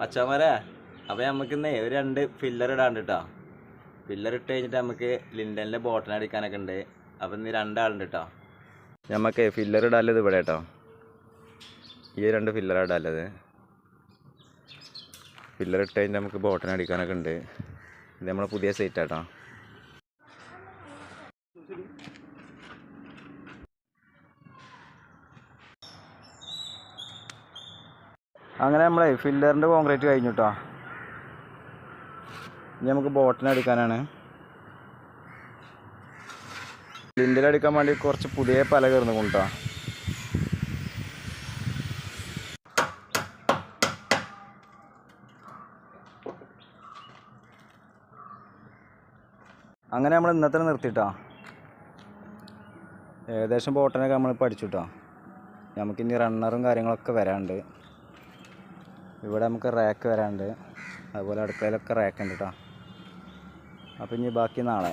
മച്ചാമാരെ അപ്പോൾ നമുക്ക് ഇന്നേ ഒരു രണ്ട് ഫില്ലർ ഇടാണ്ട് കേട്ടോ ഫില്ലർ ഇട്ട് കഴിഞ്ഞിട്ട് നമുക്ക് ലിൻഡനിലെ ബോട്ടൺ അടിക്കാനൊക്കെ ഉണ്ട്. അപ്പം ഇന്ന് രണ്ടാളുണ്ട് കേട്ടോ നമുക്ക് ഫില്ലർ ഇടാല്ലത് ഇവിടെ കേട്ടോ ഈ രണ്ട് ഫില്ലർ ഇടാല്ലത് ഫില്ലർ ഇട്ട് കഴിഞ്ഞിട്ട് നമുക്ക് ബോട്ടൺ അടിക്കാനൊക്കെ ഉണ്ട്. ഇത് നമ്മളെ പുതിയ സൈറ്റ് അങ്ങനെ നമ്മളെ ഫില്ലറിന്റെ കോൺക്രീറ്റ് കഴിഞ്ഞു കേട്ടോ ഇനി നമുക്ക് ബോട്ടിനടിക്കാനാണ് അടിക്കാൻ വേണ്ടി കുറച്ച് പുതിയ പല കയറുന്നു കൊണ്ടോ അങ്ങനെ നമ്മൾ ഇന്നത്തെ നിർത്തിട്ടോ. ഏകദേശം ബോട്ടനൊക്കെ നമ്മൾ പഠിച്ചു കേട്ടോ നമുക്കിനി റണ്ണറും കാര്യങ്ങളൊക്കെ വരാനുണ്ട്. ഇവിടെ നമുക്ക് റാക്ക് വരാനുണ്ട്. അതുപോലെ അടുക്കളയിലൊക്കെ റാക്ക് ഉണ്ട് കേട്ടോ അപ്പോൾ ഇനി ബാക്കി നാളെ.